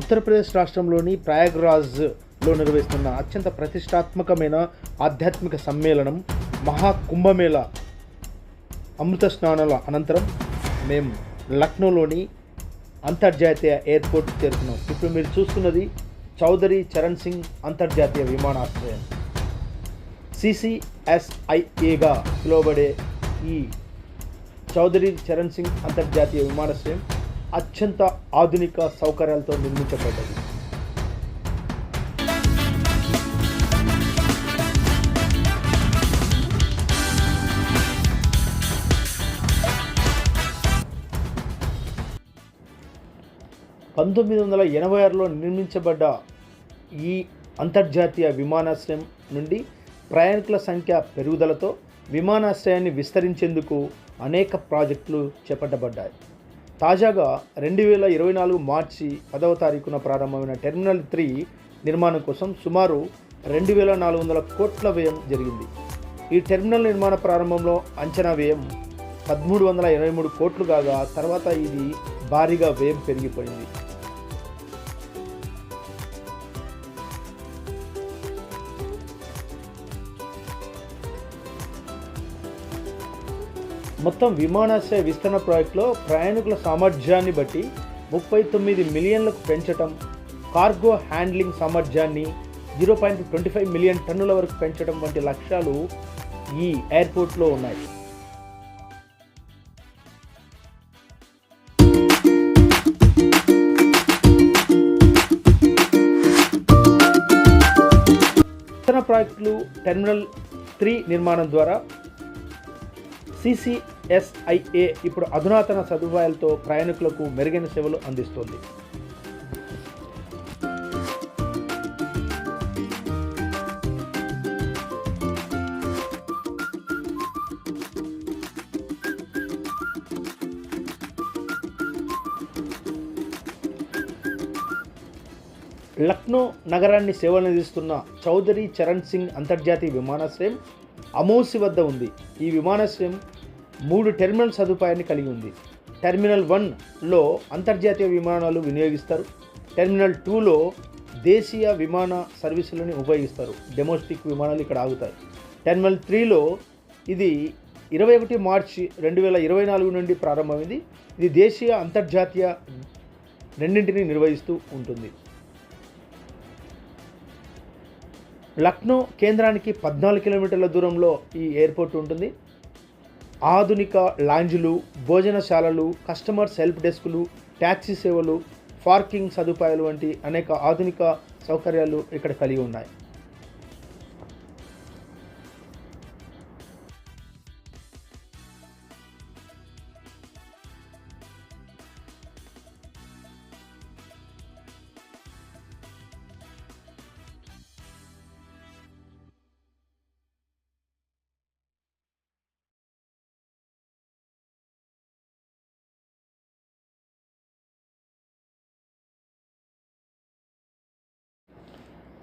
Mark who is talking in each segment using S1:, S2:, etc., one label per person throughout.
S1: ఉత్తరప్రదేశ్ రాష్ట్రంలోని ప్రయాగ్రాజ్లో నిర్వహిస్తున్న అత్యంత ప్రతిష్టాత్మకమైన ఆధ్యాత్మిక సమ్మేళనం మహాకుంభమేళ అమృత స్నానాల అనంతరం మేము లక్నోలోని అంతర్జాతీయ ఎయిర్పోర్ట్ చేరుకున్నాం. ఇప్పుడు మీరు చూస్తున్నది చౌదరి చరణ్ సింగ్ అంతర్జాతీయ విమానాశ్రయం. సిసిఎస్ఐఏగా పిలువబడే ఈ చౌదరి చరణ్ సింగ్ అంతర్జాతీయ విమానాశ్రయం అత్యంత ఆధునిక సౌకర్యాలతో నిర్మించబడ్డది. పంతొమ్మిది వందల ఎనభై ఆరులో నిర్మించబడ్డ ఈ అంతర్జాతీయ విమానాశ్రయం నుండి ప్రయాణికుల సంఖ్య పెరుగుదలతో విమానాశ్రయాన్ని విస్తరించేందుకు అనేక ప్రాజెక్టులు చేపట్టబడ్డాయి. తాజాగా రెండు వేల ఇరవై నాలుగు మార్చి పదవ తారీఖున ప్రారంభమైన టెర్మినల్ త్రీ నిర్మాణం కోసం సుమారు రెండు వేల నాలుగు వందల కోట్ల వ్యయం జరిగింది. ఈ టెర్మినల్ నిర్మాణ ప్రారంభంలో అంచనా వ్యయం పదమూడు వందల ఇరవై మూడు కోట్లు కాగా తర్వాత ఇది భారీగా వ్యయం పెరిగిపోయింది. మొత్తం విమానాశ్రయ విస్తరణ ప్రాజెక్టులో ప్రయాణికుల సామర్థ్యాన్ని బట్టి ముప్పై తొమ్మిది మిలియన్లకు పెంచటం కార్గో హ్యాండ్లింగ్ సామర్థ్యాన్ని zero point twenty five million టన్నుల వరకు పెంచడం వంటి లక్ష్యాలు ఈ ఎయిర్పోర్ట్లో ఉన్నాయి. విస్తరణ ప్రాజెక్టులు టెర్మినల్ త్రీ నిర్మాణం ద్వారా సిసిఎస్ఐఏ ఇప్పుడు అధునాతన సదుపాయాలతో ప్రయాణికులకు మెరుగైన సేవలు అందిస్తోంది. లక్నో నగరాన్ని సేవలందిస్తున్న చౌదరి చరణ్ సింగ్ అంతర్జాతీయ విమానాశ్రయం అమౌసి వద్ద ఉంది. ఈ విమానాశ్రయం మూడు టెర్మినల్ సదుపాయాన్ని కలిగి ఉంది. టెర్మినల్ వన్లో అంతర్జాతీయ విమానాలు వినియోగిస్తారు. టెర్మినల్ టూలో దేశీయ విమాన సర్వీసులను ఉపయోగిస్తారు. డొమెస్టిక్ విమానాలు ఇక్కడ ఆగుతాయి. టెర్మినల్ త్రీలో ఇది ఇరవై ఒకటి మార్చి రెండు వేల ఇరవై నాలుగు నుండి ప్రారంభమైంది. ఇది దేశీయ అంతర్జాతీయ రెండింటిని నిర్వహిస్తూ ఉంటుంది. లక్నో కేంద్రానికి పద్నాలుగు కిలోమీటర్ల దూరంలో ఈ ఎయిర్పోర్ట్ ఉంటుంది. ఆధునిక లాంజ్లు భోజనశాలలు కస్టమర్ సెల్ఫ్ డెస్కులు ట్యాక్సీ సేవలు పార్కింగ్ సదుపాయాలు వంటి అనేక ఆధునిక సౌకర్యాలు ఇక్కడ కలిగి ఉన్నాయి.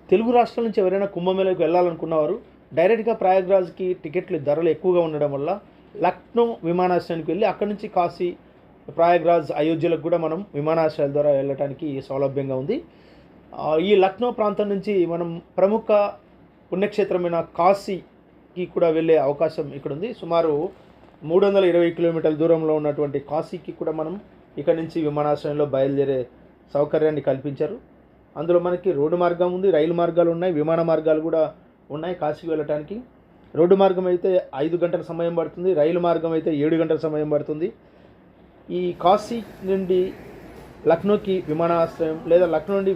S1: తెలుగు రాష్ట్రాల నుంచి ఎవరైనా కుంభమేళకు వెళ్ళాలనుకున్నవారు డైరెక్ట్గా ప్రయాగ్రాజ్కి టికెట్లు ధరలు ఎక్కువగా ఉండడం వల్ల లక్నో విమానాశ్రయానికి వెళ్ళి అక్కడి నుంచి కాశీ ప్రయాగ్రాజ్ అయోధ్యలకు కూడా మనం విమానాశ్రయాల ద్వారా వెళ్ళడానికి సౌలభ్యంగా ఉంది. ఈ లక్నో ప్రాంతం నుంచి మనం ప్రముఖ పుణ్యక్షేత్రమైన కాశీకి కూడా వెళ్ళే అవకాశం ఇక్కడ ఉంది. సుమారు మూడు వందల ఇరవై కిలోమీటర్ల దూరంలో ఉన్నటువంటి కాశీకి కూడా మనం ఇక్కడ నుంచి విమానాశ్రయంలో బయలుదేరే సౌకర్యాన్ని కల్పించారు. అందులో మనకి రోడ్డు మార్గం ఉంది రైలు మార్గాలు ఉన్నాయి విమాన మార్గాలు కూడా ఉన్నాయి కాశీకి వెళ్ళటానికి. రోడ్డు మార్గం అయితే ఐదు గంటల సమయం పడుతుంది రైలు మార్గం అయితే ఏడు గంటల సమయం పడుతుంది. ఈ కాశీ నుండి లక్నోకి విమానాశ్రయం లేదా లక్నో నుండి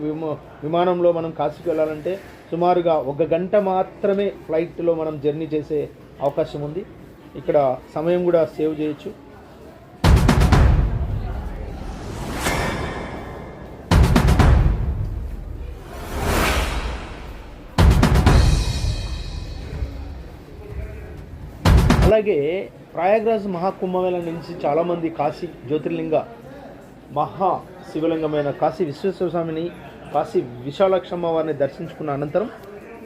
S1: విమానంలో మనం కాశీకి వెళ్ళాలంటే సుమారుగా ఒక గంట మాత్రమే ఫ్లైట్లో మనం జర్నీ చేసే అవకాశం ఉంది. ఇక్కడ సమయం కూడా సేవ్ చేయొచ్చు. అలాగే ప్రయాగ్రాజ్ మహాకుంభమేళ నుంచి చాలామంది కాశీ జ్యోతిర్లింగ మహా శివలింగమైన కాశీ విశ్వేశ్వర స్వామిని కాశీ విశాలక్షమ్మ వారిని దర్శించుకున్న అనంతరం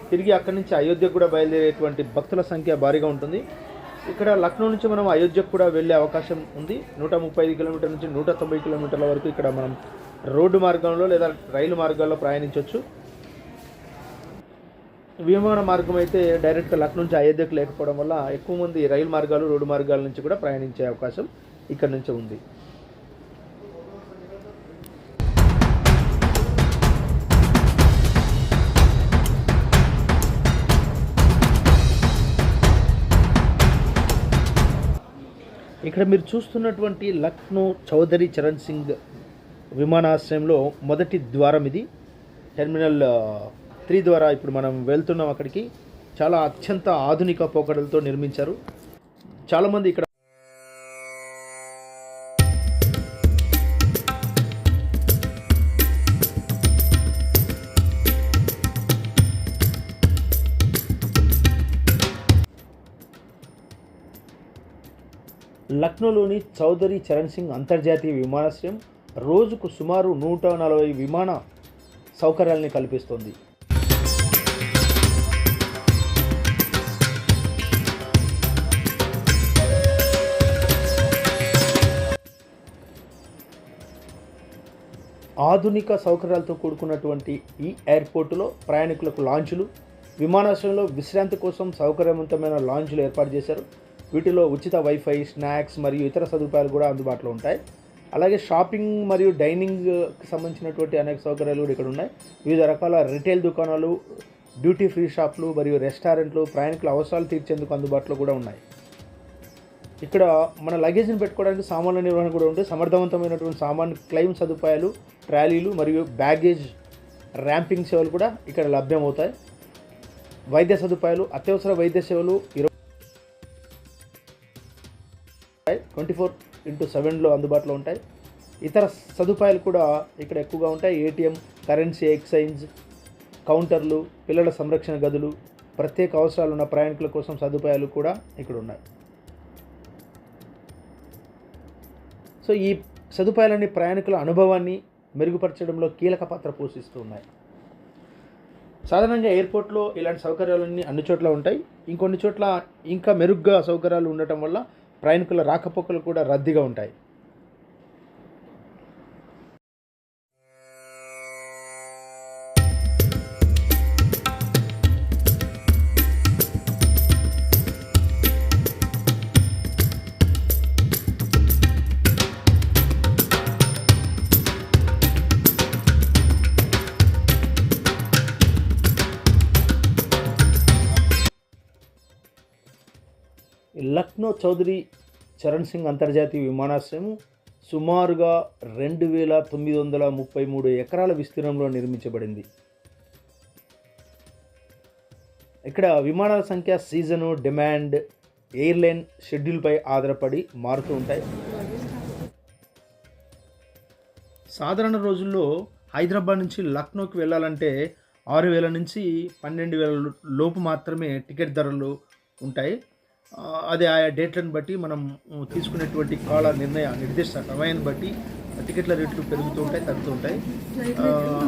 S1: తిరిగి అక్కడి నుంచి అయోధ్యకు కూడా బయలుదేరేటువంటి భక్తుల సంఖ్య భారీగా ఉంటుంది. ఇక్కడ లక్నో నుంచి మనం అయోధ్యకు కూడా వెళ్ళే అవకాశం ఉంది. నూట ముప్పై ఐదు కిలోమీటర్ల నుంచి నూట తొంభై కిలోమీటర్ల వరకు ఇక్కడ మనం రోడ్డు మార్గంలో లేదా రైలు మార్గాల్లో ప్రయాణించవచ్చు విమాన మార్గం అయితే డైరెక్ట్గా లక్నో నుంచి అయోధ్యకు లేకపోవడం వల్ల ఎక్కువ మంది రైలు మార్గాలు రోడ్డు మార్గాల నుంచి కూడా ప్రయాణించే అవకాశం ఇక్కడ నుంచి ఉంది. ఇక్కడ మీరు చూస్తున్నటువంటి లక్నో చౌదరి చరణ్ సింగ్ విమానాశ్రయంలో మొదటి ద్వారం ఇది. టెర్మినల్ త్రీ ద్వారా ఇప్పుడు మనం వెళ్తున్నాం అక్కడికి. చాలా అత్యంత ఆధునిక పోకడలతో నిర్మించారు. చాలామంది ఇక్కడ లక్నోలోని చౌదరి చరణ్ సింగ్ అంతర్జాతీయ విమానాశ్రయం రోజుకు సుమారు నూట నలభై విమాన సౌకర్యాలని కల్పిస్తుంది. ఆధునిక సౌకర్యాలతో కూడుకున్నటువంటి ఈ ఎయిర్పోర్టులో ప్రయాణికులకు లాంచ్లు విమానాశ్రయంలో విశ్రాంతి కోసం సౌకర్యవంతమైన లాంచ్లు ఏర్పాటు చేశారు. వీటిలో ఉచిత వైఫై స్నాక్స్ మరియు ఇతర సదుపాయాలు కూడా అందుబాటులో ఉంటాయి. అలాగే షాపింగ్ మరియు డైనింగ్కి సంబంధించినటువంటి అనేక సౌకర్యాలు కూడా ఇక్కడ ఉన్నాయి. వివిధ రకాల రిటైల్ దుకాణాలు డ్యూటీ ఫ్రీ షాప్లు మరియు రెస్టారెంట్లు ప్రయాణికుల అవసరాలు తీర్చేందుకు అందుబాటులో కూడా ఉన్నాయి. ఇక్కడ మన లగేజ్ని పెట్టుకోవడానికి సామాన్ల నిర్వహణ కూడా ఉంటే సమర్థవంతమైనటువంటి సామాన్ క్లెయిమ్ సదుపాయాలు ట్రాలీలు మరియు బ్యాగేజ్ ర్యాంపింగ్ సేవలు కూడా ఇక్కడ లభ్యమవుతాయి. వైద్య సదుపాయాలు అత్యవసర వైద్య సేవలు ఇరవై ట్వంటీ ఫోర్ ఇంటూ సెవెన్లో అందుబాటులో ఉంటాయి. ఇతర సదుపాయాలు కూడా ఇక్కడ ఎక్కువగా ఉంటాయి. ఏటీఎం కరెన్సీ ఎక్స్చేంజ్ కౌంటర్లు పిల్లల సంరక్షణ గదులు ప్రత్యేక అవసరాలు ఉన్న ప్రయాణికుల కోసం సదుపాయాలు కూడా ఇక్కడ ఉన్నాయి. సో ఈ సదుపాయాలన్నీ ప్రయాణికుల అనుభవాన్ని మెరుగుపరచడంలో కీలక పాత్ర పోషిస్తూ ఉన్నాయి. సాధారణంగా ఎయిర్పోర్ట్లో ఇలాంటి సౌకర్యాలన్నీ అన్ని చోట్ల ఉంటాయి. ఇంకొన్ని చోట్ల ఇంకా మెరుగ్గా సౌకర్యాలు ఉండటం వల్ల ప్రయాణికుల రాకపోకలు కూడా రద్దీగా ఉంటాయి. లక్నో చౌదరి చరణ్ సింగ్ అంతర్జాతీయ విమానాశ్రయం సుమారుగా రెండు వేల తొమ్మిది వందల ముప్పై మూడు ఎకరాల విస్తీర్ణంలో నిర్మించబడింది. ఇక్కడ విమానాల సంఖ్య సీజను డిమాండ్ ఎయిర్లైన్ షెడ్యూల్పై ఆధారపడి మారుతూ ఉంటాయి. సాధారణ రోజుల్లో హైదరాబాద్ నుంచి లక్నోకి వెళ్ళాలంటే ఆరు వేల నుంచి పన్నెండు వేల లోపు మాత్రమే టికెట్ ధరలు ఉంటాయి. అది ఆయా డేట్లను బట్టి మనం తీసుకునేటువంటి కాల నిర్ణయ నిర్దిష్ట సమయాన్ని బట్టి టికెట్ల రేట్లు పెరుగుతూ ఉంటాయి తగ్గుతూ ఉంటాయి.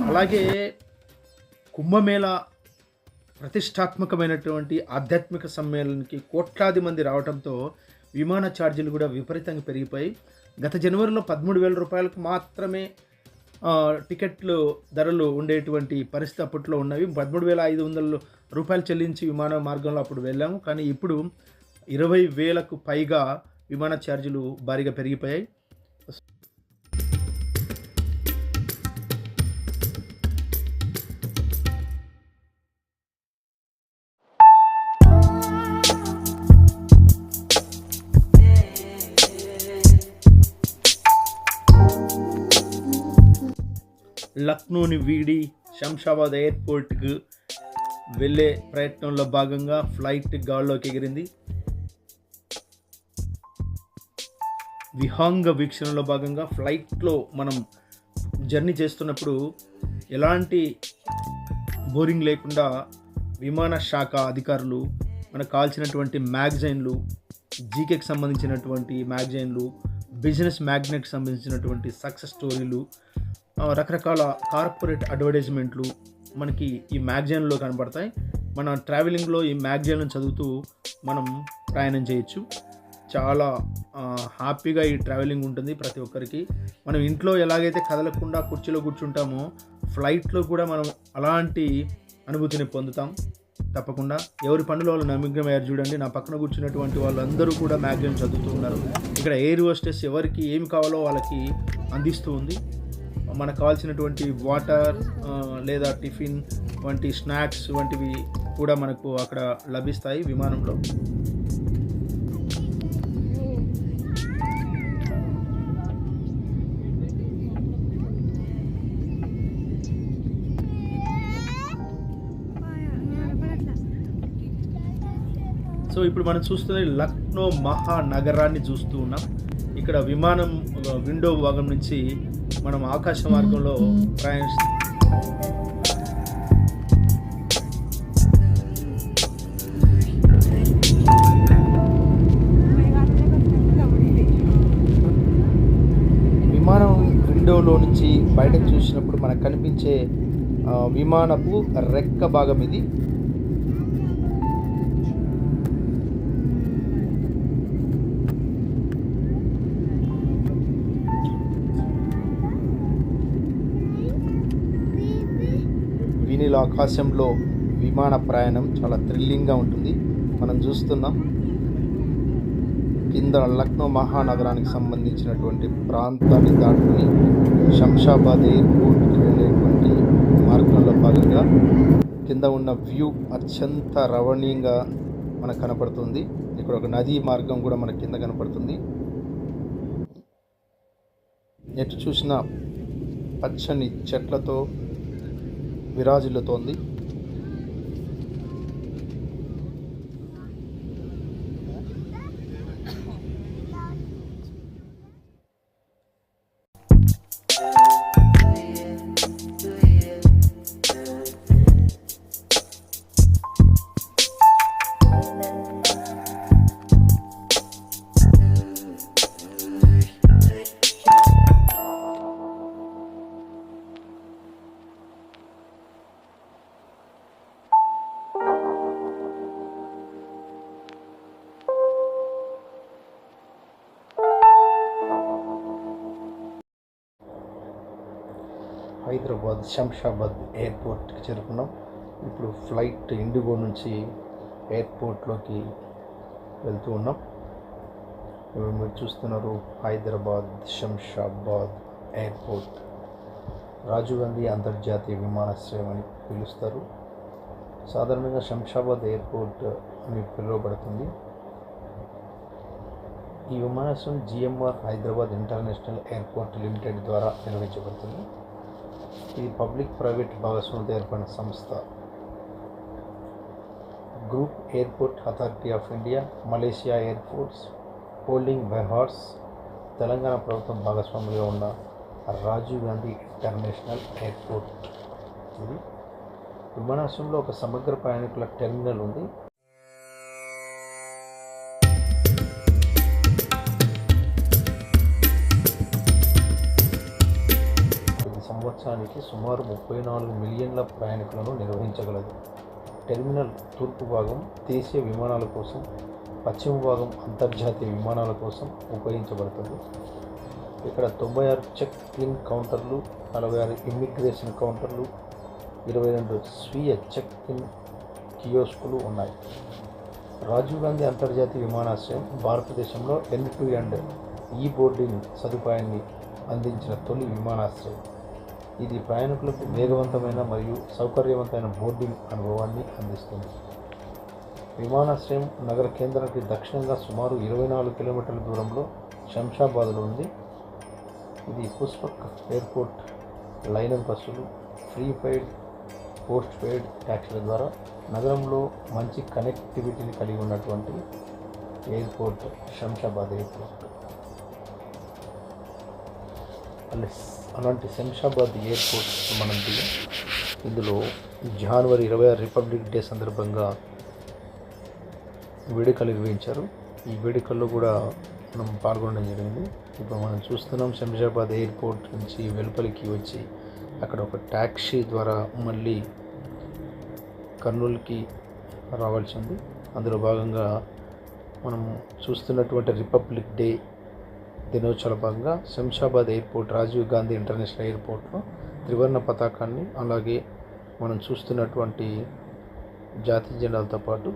S1: అలాగే కుంభమేళ ప్రతిష్టాత్మకమైనటువంటి ఆధ్యాత్మిక సమ్మేళనానికి కోట్లాది మంది రావడంతో విమాన ఛార్జీలు కూడా విపరీతంగా పెరిగిపోయి గత జనవరిలో పదమూడు వేల రూపాయలకు మాత్రమే టికెట్లు ధరలు ఉండేటువంటి పరిస్థితి అప్పట్లో ఉన్నవి. పదమూడు వేల ఐదు వందల రూపాయలు చెల్లించి విమాన మార్గంలో అప్పుడు వెళ్ళాము. కానీ ఇప్పుడు ఇరవై వేలకు పైగా విమాన ఛార్జీలు భారీగా పెరిగిపోయాయి. లక్నోని వీడి శంషాబాద్ ఎయిర్పోర్ట్కు వెళ్ళే ప్రయత్నంలో భాగంగా ఫ్లైట్ గాల్లోకి ఎగిరింది. విహంగ వీక్షణలో భాగంగా ఫ్లైట్లో మనం జర్నీ చేస్తున్నప్పుడు ఎలాంటి బోరింగ్ లేకుండా విమాన శాఖ అధికారులు మనకు కావాల్సినటువంటి మ్యాగజైన్లు జీకేకి సంబంధించినటువంటి మ్యాగజైన్లు బిజినెస్ మ్యాగ్నెట్కి సంబంధించినటువంటి సక్సెస్ స్టోరీలు రకరకాల కార్పొరేట్ అడ్వర్టైజ్మెంట్లు మనకి ఈ మ్యాగజైన్లో కనబడతాయి. మన ట్రావెలింగ్లో ఈ మ్యాగజైన్లను చదువుతూ మనం ప్రయాణం చేయొచ్చు. చాలా హ్యాపీగా ఈ ట్రావెలింగ్ ఉంటుంది ప్రతి ఒక్కరికి. మనం ఇంట్లో ఎలాగైతే కదలకుండా కుర్చీలో కూర్చుంటామో ఫ్లైట్లో కూడా మనం అలాంటి అనుభూతిని పొందుతాం. తప్పకుండా ఎవరి పనులు వాళ్ళు నమ్మకమయ్యారు చూడండి. నా పక్కన కూర్చున్నటువంటి వాళ్ళందరూ కూడా మ్యాగజైన్ చదువుతూ ఉన్నారు. ఇక్కడ ఎయిర్ హోస్టెస్ ఎవరికి ఏమి కావాలో వాళ్ళకి అందిస్తూ ఉంది. మనకు కావాల్సినటువంటి వాటర్ లేదా టిఫిన్ వంటి స్నాక్స్ వంటివి కూడా మనకు అక్కడ లభిస్తాయి విమానంలో. సో ఇప్పుడు మనం చూస్తున్న లక్నో మహానగరాన్ని చూస్తూ ఉన్నాం. ఇక్కడ విమానం విండో భాగం నుంచి మనం ఆకాశ మార్గంలో ప్రయాణిస్తాం విమానం విండోలో నుంచి బయటకు చూసినప్పుడు మనకు కనిపించే విమానపు రెక్క భాగం ఇది. ఆకాశంలో విమాన ప్రయాణం చాలా థ్రిల్లింగ్గా ఉంటుంది. మనం చూస్తున్నాం కింద లక్నో మహానగరానికి సంబంధించినటువంటి ప్రాంతాన్ని దాటుకుని శంషాబాద్ ఎయిర్పోర్ట్కి వెళ్ళేటువంటి మార్గంలో భాగంగా కింద ఉన్న వ్యూ అత్యంత రవణీయంగా మనకు కనపడుతుంది. ఇక్కడ ఒక నదీ మార్గం కూడా మన కింద కనపడుతుంది. ఎటు చూసిన పచ్చని చెట్లతో విరాజిల్లుతోంది. హైదరాబాద్ శంషాబాద్ ఎయిర్పోర్ట్కి చేరుకున్నాం. ఇప్పుడు ఫ్లైట్ ఇండిగో నుంచి ఎయిర్పోర్ట్లోకి వెళ్తూ ఉన్నాం. ఇప్పుడు మీరు చూస్తున్నారు హైదరాబాద్ శంషాబాద్ ఎయిర్పోర్ట్. రాజీవ్ గాంధీ అంతర్జాతీయ విమానాశ్రయం అని పిలుస్తారు. సాధారణంగా శంషాబాద్ ఎయిర్పోర్ట్ అని పిలువబడుతుంది. ఈ విమానాశ్రయం GMR Hyderabad international airport limited ద్వారా నిర్వహించబడుతుంది. ఇది పబ్లిక్ ప్రైవేట్ భాగస్వామ్యంతో ఏర్పడిన సంస్థ. Group airport authority of India Malaysia airports holding Berhad Telangana ప్రభుత్వం భాగస్వాములుగా ఉన్న రాజీవ్ గాంధీ ఇంటర్నేషనల్ ఎయిర్పోర్ట్. ఇది విమానాశ్రయంలో ఒక సమగ్ర ప్రయాణికుల టెర్మినల్ ఉంది. సంవత్సరానికి సుమారు ముప్పై నాలుగు మిలియన్ల ప్రయాణికులను నిర్వహించగలదు. టెర్మినల్ తూర్పు భాగం దేశీయ విమానాల కోసం పశ్చిమ భాగం అంతర్జాతీయ విమానాల కోసం ఉపయోగించబడుతుంది. ఇక్కడ తొంభై ఆరు చెక్ ఇన్ కౌంటర్లు నలభై ఆరు ఇమ్మిగ్రేషన్ కౌంటర్లు ఇరవై రెండు స్వీయ చెక్ ఇన్ కియోస్కులు ఉన్నాయి. రాజీవ్ గాంధీ అంతర్జాతీయ విమానాశ్రయం భారతదేశంలో end to end e boarding సదుపాయాన్ని అందించిన తొలి విమానాశ్రయం. ఇది ప్రయాణికులకు వేగవంతమైన మరియు సౌకర్యవంతమైన బోర్డింగ్ అనుభవాన్ని అందిస్తుంది. విమానాశ్రయం నగర కేంద్రానికి దక్షిణంగా సుమారు ఇరవై నాలుగు కిలోమీటర్ల దూరంలో శంషాబాద్లో ఉంది. ఇది పుష్పక్ ఎయిర్పోర్ట్ లైనర్ బస్సులు ఫ్రీ పెయిడ్ పోస్ట్ పెయిడ్ ట్యాక్సీల ద్వారా నగరంలో మంచి కనెక్టివిటీని కలిగి ఉన్నటువంటి ఎయిర్పోర్ట్ శంషాబాద్ ఎయిర్పోర్ట్. అలాంటి శంషాబాద్ ఎయిర్పోర్ట్ మనం దిగాం ఇందులో జనవరి ఇరవై ఆరు రిపబ్లిక్ డే సందర్భంగా వేడుకలు నిర్వహించారు. ఈ వేడుకల్లో కూడా మనం పాల్గొనడం జరిగింది. ఇప్పుడు మనం చూస్తున్నాం శంషాబాద్ ఎయిర్పోర్ట్ నుంచి వెలుపలికి వచ్చి అక్కడ ఒక ట్యాక్సీ ద్వారా మళ్ళీ కర్నూలుకి రావాల్సి ఉంది. అందులో భాగంగా మనం చూస్తున్నటువంటి రిపబ్లిక్ డే దినోత్సవ భాగంగా శంషాబాద్ ఎయిర్పోర్ట్ రాజీవ్ గాంధీ ఇంటర్నేషనల్ ఎయిర్పోర్ట్లో త్రివర్ణ పతాకాన్ని అలాగే మనం చూస్తున్నటువంటి జాతీయ జెండాలతో పాటు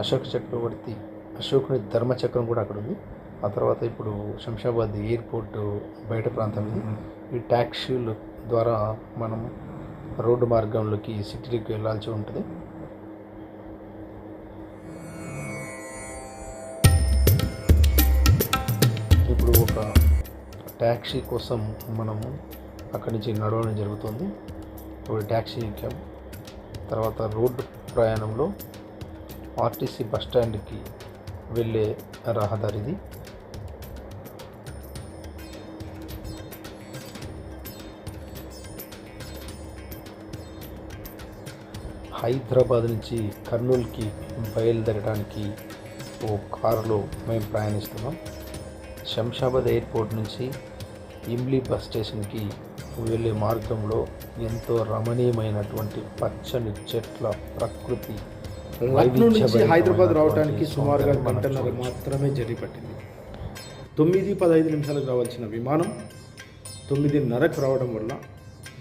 S1: అశోక్ చక్రవర్తి అశోకుని ధర్మచక్రం కూడా అక్కడ ఉంది. ఆ తర్వాత ఇప్పుడు శంషాబాద్ ఎయిర్పోర్ట్ బయట ప్రాంతం ఇది. ఈ ట్యాక్సీల ద్వారా మనం రోడ్డు మార్గంలోకి సిటీకి వెళ్ళాల్సి ఉంటుంది. ట్యాక్సీ కోసం మనము అక్కడి నుంచి నడవడం జరుగుతుంది. ఇప్పుడు ట్యాక్సీ ఎక్కాం తర్వాత రోడ్డు ప్రయాణంలో ఆర్టీసీ బస్ స్టాండ్కి వెళ్ళే రహదారిది. హైదరాబాద్ నుంచి కర్నూలుకి బయలుదేరడానికి ఓ కారులో మేము ప్రయాణిస్తున్నాం. శంషాబాద్ ఎయిర్పోర్ట్ నుంచి ఇమ్లీ బస్ స్టేషన్కి వెళ్ళే మార్గంలో ఎంతో రమణీయమైనటువంటి పచ్చని చెట్ల ప్రకృతి
S2: లక్నో నుంచి హైదరాబాద్ రావడానికి సుమారుగా గంటన్నర. మాత్రమే జర్నీ పట్టింది తొమ్మిది పదహైదు నిమిషాలకు రావాల్సిన విమానం తొమ్మిదిన్నరకు రావడం వల్ల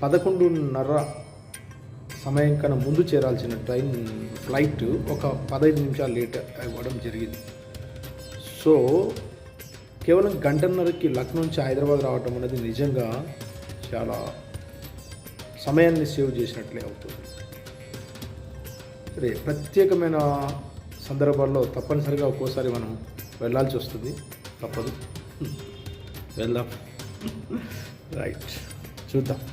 S2: పదకొండున్నర సమయం కన్నా ముందు చేరాల్సిన ట్రైన్ ఫ్లైట్ ఒక పదహైదు నిమిషాలు లేట్ అవ్వడం జరిగింది సో కేవలం గంటన్నరకి లక్నో నుంచి హైదరాబాద్ రావటం అనేది నిజంగా చాలా సమయాన్ని సేవ్ చేసినట్లే అవుతుంది. సరే ప్రత్యేకమైన సందర్భాల్లో తప్పనిసరిగా ఒక్కోసారి మనం వెళ్ళాల్సి వస్తుంది. తప్పదు. వెళ్దాం. రైట్. చూద్దాం.